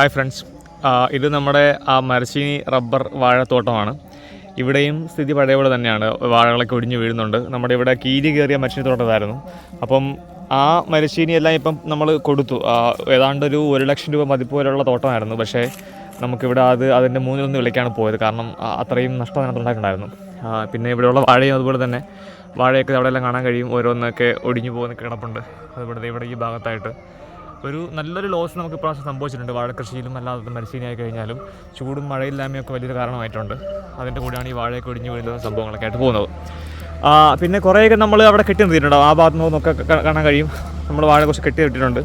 Hi friends ഇത് നമ്മുടെ ആ മരച്ചീനി റബ്ബർ വാഴത്തോട്ടമാണ്. ഇവിടെയും സ്ഥിതി പഴയ പോലെ തന്നെയാണ്. വാഴകളൊക്കെ ഒടിഞ്ഞു വീഴുന്നുണ്ട്. നമ്മുടെ ഇവിടെ കീരി കയറിയ മരച്ചീനി തോട്ടത്തായിരുന്നു. അപ്പം ആ മരച്ചീനി എല്ലാം ഇപ്പം നമ്മൾ കൊടുത്തു. ഏതാണ്ട് ഒരു ഒരു ലക്ഷം രൂപ മതിപ്പ് വരെയുള്ള തോട്ടമായിരുന്നു. പക്ഷേ നമുക്കിവിടെ അത് അതിന്റെ മൂന്നിലൊന്ന് വിലയ്ക്കാണ് പോയത്. കാരണം അത്രയും നഷ്ടം അതിനകത്ത് ഉണ്ടായിട്ടുണ്ടായിരുന്നു. പിന്നെ ഇവിടെയുള്ള വാഴയും അതുപോലെ തന്നെ. വാഴയൊക്കെ അവിടെയെല്ലാം കാണാൻ കഴിയും. ഓരോന്നൊക്കെ ഒടിഞ്ഞു പോകുന്ന കിടപ്പുണ്ട്. അതുപോലെ ഇവിടെ ഈ ഭാഗത്തായിട്ട്. ഒരു നല്ലൊരു ലോസ് നമുക്ക് ഇപ്രാവശ്യം സംഭവിച്ചിട്ടുണ്ട്. വാഴക്കൃഷിയിലും അല്ലാതെ മരച്ചീനിയായി കഴിഞ്ഞാലും ചൂടും മഴയില്ലായ്മയൊക്കെ വലിയൊരു കാരണമായിട്ടുണ്ട്. അതിന്റെ കൂടെയാണ് ഈ വാഴയൊക്കെ ഒടിഞ്ഞു വീഴുന്ന സംഭവങ്ങളൊക്കെ ആയിട്ട് പോകുന്നത്. പിന്നെ കുറേയൊക്കെ നമ്മൾ അവിടെ കെട്ടി നിർത്തിയിട്ടുണ്ടാവും ആ ഭാഗത്ത് നിന്നൊക്കെ കാണാൻ കഴിയും. നമ്മൾ വാഴ കുറച്ച് കെട്ടി നിർത്തിയിട്ടുണ്ട്.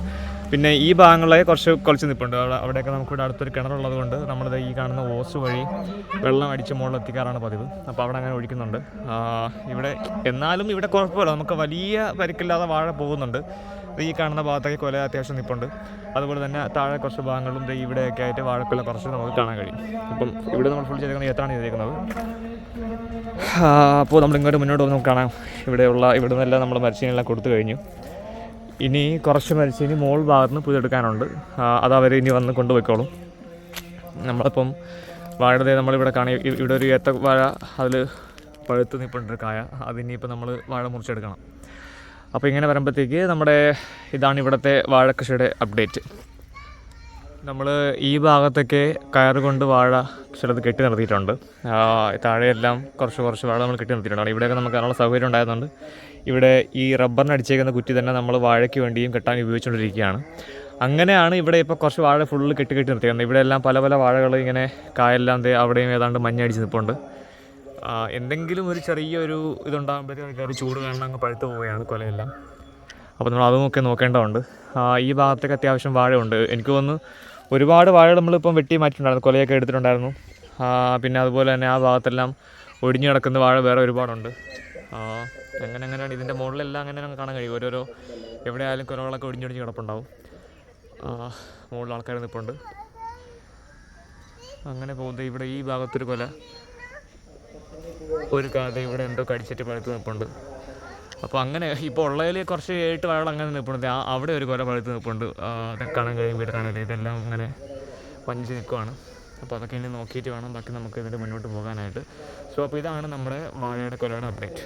പിന്നെ ഈ ഭാഗങ്ങളെ കുറച്ച് കുറച്ച് നിൽപ്പുണ്ട് അവിടെ അവിടെയൊക്കെ നമുക്കിവിടെ അടുത്തൊരു കിണറുള്ളത് കൊണ്ട് നമ്മളിത് ഈ കാണുന്ന ഓസ് വഴി വെള്ളം അടിച്ച് മുകളിൽ എത്തിക്കാറാണ് പതിവ്. അപ്പോൾ അവിടെ അങ്ങനെ ഒഴിക്കുന്നുണ്ട്. ഇവിടെ എന്നാലും ഇവിടെ കുഴപ്പമില്ല. നമുക്ക് വലിയ പരിക്കില്ലാതെ വാഴ പോകുന്നുണ്ട്. ഈ കാണുന്ന ഭാഗത്തൊക്കെ കൊല അത്യാവശ്യം നിൽപ്പുണ്ട് അതുപോലെ തന്നെ താഴെ കുറച്ച് ഭാഗങ്ങളും ഇവിടെയൊക്കെ ആയിട്ട് വാഴക്കുല കുറച്ച് നമുക്ക് കാണാൻ കഴിയും. അപ്പം ഇവിടെ നമ്മൾ ഫുൾ ചെയ്തേക്കുന്നത് ഏത്താണ് ചെയ്തേക്കുന്നത്? അപ്പോൾ നമ്മൾ ഇങ്ങോട്ട് മുന്നോട്ട് പോകുമ്പോൾ നമുക്ക് കാണാം. ഇവിടെയുള്ള ഇവിടെ നിന്നെല്ലാം നമ്മൾ മരിച്ചീനെല്ലാം കൊടുത്തു കഴിഞ്ഞു. ഇനി കുറച്ച് മരിച്ചീനി മോൾ ഭാഗത്ത് നിന്ന് പുതിയെടുക്കാനുണ്ട് അത് അവർ ഇനി വന്ന് കൊണ്ടുപോയിക്കോളും. നമ്മളിപ്പം വാഴ നമ്മളിവിടെ കാണാം ഇവിടെ ഒരു ഏത്ത വാഴ അതിൽ പഴുത്ത് നിൽപ്പുണ്ട് കായ. അതിനിപ്പോൾ നമ്മൾ വാഴ മുറിച്ചെടുക്കണം. അപ്പോൾ ഇങ്ങനെ വരുമ്പോഴത്തേക്ക് നമ്മുടെ ഇതാണ് ഇവിടുത്തെ വാഴക്കൃഷിയുടെ അപ്ഡേറ്റ്. നമ്മൾ ഈ ഭാഗത്തൊക്കെ കയറ് കൊണ്ട് വാഴ ചിലത് കെട്ടി നിർത്തിയിട്ടുണ്ട്. താഴെയെല്ലാം കുറച്ച് കുറച്ച് വാഴ നമ്മൾ കെട്ടി നിർത്തിയിട്ടുണ്ട്. ഇവിടെയൊക്കെ നമുക്ക് അതിനുള്ള സൗകര്യം ഉണ്ടായതുകൊണ്ട് ഇവിടെ ഈ റബ്ബറിന് അടിച്ചേക്കുന്ന കുറ്റി തന്നെ നമ്മൾ വാഴയ്ക്ക് വേണ്ടിയും കെട്ടാൻ ഉപയോഗിച്ചുകൊണ്ടിരിക്കുകയാണ്. അങ്ങനെയാണ് ഇവിടെ ഇപ്പോൾ കുറച്ച് വാഴ ഫുള്ള് കെട്ടി കെട്ടി നിർത്തിയിരുന്നത് ഇവിടെ എല്ലാം പല പല വാഴകൾ ഇങ്ങനെ കായെല്ലാം അവിടെയും ഏതാണ്ട് മഞ്ഞടിച്ച് നിൽപ്പുണ്ട് ആ, എന്തെങ്കിലും ഒരു ചെറിയൊരു ഇതുണ്ടാകുമ്പോഴത്തേക്ക് ഒരു ചൂട് കാരണം അങ്ങ് പഴുത്തു പോവുകയാണ് കൊലയെല്ലാം. അപ്പോൾ നമ്മൾ അതുമൊക്കെ നോക്കേണ്ടതുണ്ട്. ഈ ഭാഗത്തൊക്കെ അത്യാവശ്യം വാഴയുണ്ട്. എനിക്ക് തോന്നുന്നു ഒരുപാട് വാഴ നമ്മളിപ്പം വെട്ടി മാറ്റിയിട്ടുണ്ടായിരുന്നു. കൊലയൊക്കെ എടുത്തിട്ടുണ്ടായിരുന്നു. പിന്നെ അതുപോലെ തന്നെ ആ ഭാഗത്തെല്ലാം ഒടിഞ്ഞു കിടക്കുന്ന വാഴ വേറെ ഒരുപാടുണ്ട്. എങ്ങനെ അങ്ങനെ അങ്ങനെയാണ് ഇതിന്റെ മുകളിലെല്ലാം അങ്ങനെ നമുക്ക് കാണാൻ കഴിയും. ഓരോരോ എവിടെയായാലും കൊലകളൊക്കെ ഒടിഞ്ഞൊടിഞ്ഞ് കിടപ്പുണ്ടാവും. മുകളിൽ ആൾക്കാർ നിൽപ്പുണ്ട്. അങ്ങനെ പോകുന്നത് ഇവിടെ ഈ ഭാഗത്തൊരു കൊല. ഒരു കഥ ഇവിടെ എന്തോ കടിച്ചിട്ട് പഴുത്ത് നിൽപ്പുണ്ട് അപ്പോൾ അങ്ങനെ ഇപ്പോൾ ഉള്ളതിൽ കുറച്ച് ഏട്ട് വാഴകൾ അങ്ങനെ നിൽപ്പുണ്ട് അവിടെ ഒരു കൊല പഴുത്ത് നിൽപ്പുണ്ട് കണം കഴിയും വീട് ഇതെല്ലാം അങ്ങനെ പഞ്ച് നിൽക്കുവാണ് അപ്പോൾ അതൊക്കെ ഇനി നോക്കിയിട്ട് വേണം. ബാക്കി നമുക്ക് ഇതിന്റെ മുന്നോട്ട് പോകാനായിട്ട്. സോ അപ്പോൾ ഇതാണ് നമ്മുടെ വാഴയുടെ കൊലയുടെ അപ്ഡേറ്റ്